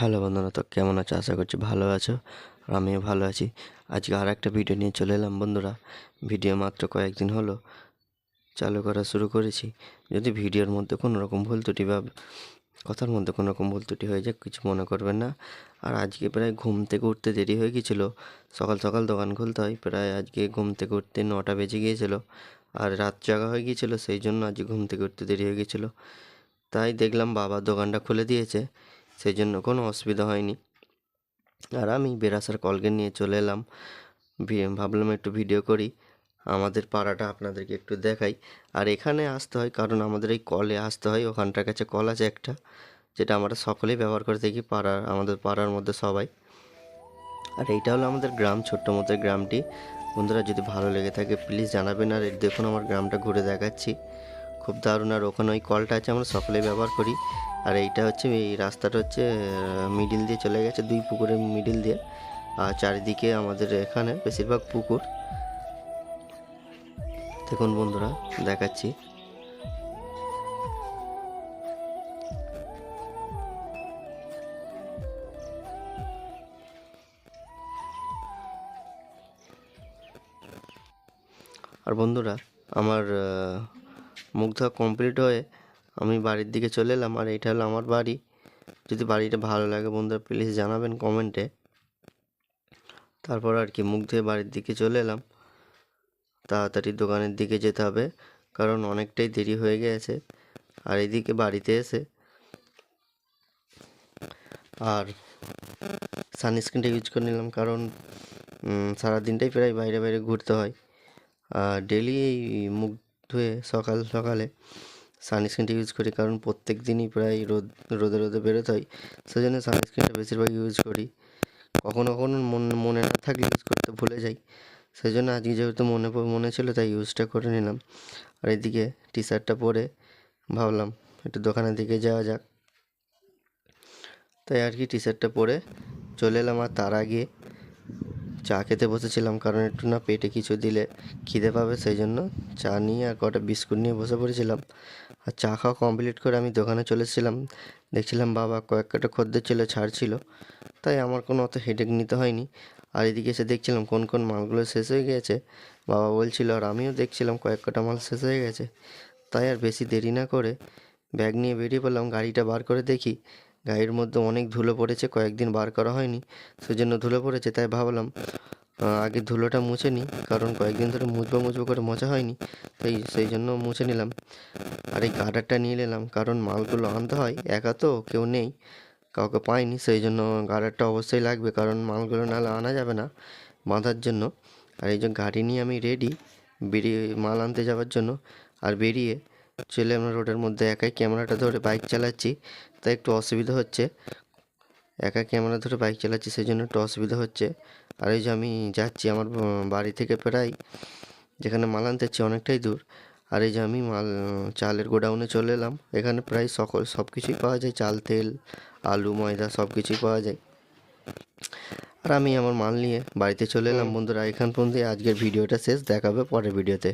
Hello বন্ধুরা, তো কেমন আছো? আশা করছি ভালো আছো আর আমিও ভালো আছি। আজকে আর একটা ভিডিও নিয়ে চলে এলাম বন্ধুরা। ভিডিও মাত্র কয়েকদিন হলো, চালু করা শুরু করেছি। যদি ভিডিওর মধ্যে কোনো রকম ভুল ত্রুটি বা কথার মধ্যে কোনো রকম ভুল ত্রুটি হয়ে যায়, কিছু মনে করবেন না। আর আজকে প্রায় ঘুম থেকে উঠতে দেরি হয়ে গিয়েছিল। সকাল সকাল দোকান খুলতে হয়, প্রায় আজকে ঘুম থেকে উঠতে নটা বেজে গিয়েছিল। আর রাত জাগা হয়ে গিয়েছিল, সেই জন্য আজকে ঘুম থেকে উঠতে দেরি হয়ে গিয়েছিল। তাই দেখলাম বাবা দোকানটা খুলে দিয়েছে। সেই জন্য কোনো অসুবিধা হয়নি। আর আমি বেরাসার কলকে নিয়ে চলে এলাম। ভাবলাম একটু ভিডিও করি। আমাদের পাড়াটা আপনাদেরকে একটু দেখাই। আর এখানে আসতে হয় কারণ আমাদের এই কলে আসতে হয়। ওখানটার কাছে কল আছে একটা, যেটা আমরা সকলেই ব্যবহার করে থাকি পাড়ার, আমাদের পাড়ার মধ্যে সবাই। আর এইটা হলো আমাদের গ্রাম, ছোট্ট মতো গ্রামটি। বন্ধুরা, যদি ভালো লেগে থাকে প্লিজ জানাবেন। আর দেখুন, আমার গ্রামটা ঘুরে দেখাচ্ছি। খুব দারুণ আর ওখানে ওই কলটা আছে আমরা সকলেই ব্যবহার করি। আর এইটা হচ্ছে এই রাস্তাটা হচ্ছে মিডিল দিয়ে চলে গেছে, দুই পুকুরের মিডিল দিয়ে। আর চারিদিকে আমাদের এখানে বেশিরভাগ পুকুর। দেখুন বন্ধুরা, দেখাচ্ছি। আর বন্ধুরা, আমার মুখ ধোয়া কমপ্লিট হয়ে আমি বাড়ির দিকে চলে এলাম। আর এটা হলো আমার বাড়ি। যদি বাড়িটা ভালো লাগে বন্ধুরা প্লিজ জানাবেন কমেন্টে তারপর আর কি মুখ ধুয়ে বাড়ির দিকে চলে এলাম। তাড়াতাড়ি দোকানের দিকে যেতে হবে, কারণ অনেকটাই দেরি হয়ে গেছে। আর এদিকে বাড়িতে এসে আর সানস্ক্রিনটা ইউজ করে নিলাম, কারণ সারাদিনটাই প্রায় বাইরে বাইরে ঘুরতে হয়। আর ডেলি এই মুখ ধুয়ে সকাল সকালে সানস্ক্রিনটা ইউজ করি। কারণ প্রত্যেক দিনই প্রায় রোদ, রোদে রোদে বেরোতে হয়। সেই জন্য সানস্ক্রিনটা বেশিরভাগ ইউজ করি। কখনো কখনো মন, মনে না থাকলে ইউজ করতে ভুলে যাই। সেই জন্য আজকে যেহেতু মনে মনে ছিল, তাই ইউজটা করে নিলাম। আর এদিকে টি শার্টটা পরে ভাবলাম, একটু দোকানের দিকে যাওয়া যাক। তাই আর কি টি শার্টটা পরে চলে এলাম। আর তার আগে চা খেতে বসেছিলাম, কারণ একটু না পেটে কিছু দিলে খিদে পাবে, সেই জন্য চা নিয়ে আর কটা বিস্কুট নিয়ে বসে পড়েছিলাম। আর চা খাওয়া কমপ্লিট করে আমি দোকানে চলে এসেছিলাম। দেখছিলাম বাবা কয়েক কটা খদ্দের ছিল ছাড় ছিল তাই আমার কোনো অত হেডেক নিতে হয়নি। আর এদিকে এসে দেখছিলাম কোন কোন মালগুলো শেষ হয়ে গেছে। বাবা বলছিল, আর আমিও দেখছিলাম কয়েক কটা মাল শেষ হয়ে গেছে। তাই আর বেশি দেরি না করে ব্যাগ নিয়ে বেরিয়ে পড়লাম, গাড়িটা বার করে দেখি গাড়ির মধ্যে অনেক ধুলো পড়েছে, কয়েকদিন বার করা হয়নি, সেজন্য ধুলো পড়েছে, তাই ভাবলাম আগে ধুলোটা মুছে নিই, কারণ কয়েকদিন ধরে মুছবো মুছবো করে মোছা হয়নি তাই সেই জন্য মুছে নিলাম। আর এই গার্ডারটা নিয়ে নিলাম, কারণ মালগুলো আনতে হয়, একা তো, কেউ নেই, কাউকে পাইনি, সেই জন্য গার্ডারটা অবশ্যই লাগবে, কারণ মালগুলো নাহলে আনা যাবে না বাঁধার জন্য। আর এই যে গাড়ি নিয়ে আমি রেডি বেরিয়ে মাল আনতে যাওয়ার জন্য, আর বেরিয়ে চলে আমরা রোডের মধ্যে একাই ক্যামেরাটা ধরে বাইক চালাচ্ছি, তাই একটু অসুবিধা হচ্ছে। একা ক্যামেরা ধরে বাইক চালাচ্ছি সেই জন্য একটু অসুবিধা হচ্ছে। আর এই যে আমি যাচ্ছি আমার বাড়ি থেকে প্রায়, যেখানে মাল আনতে যাচ্ছি অনেকটাই দূর। আর এই যে আমি মাল, চালের গোডাউনে চলে এলাম। এখানে প্রায় সকল সব কিছুই পাওয়া যায়। চাল, তেল, আলু, ময়দা সব কিছুই পাওয়া যায়। আর আমি আমার মাল নিয়ে বাড়িতে চলে এলাম। বন্ধুরা, এখান পর্যন্ত আজকের ভিডিওটা শেষ। দেখাবে পরের ভিডিওতে।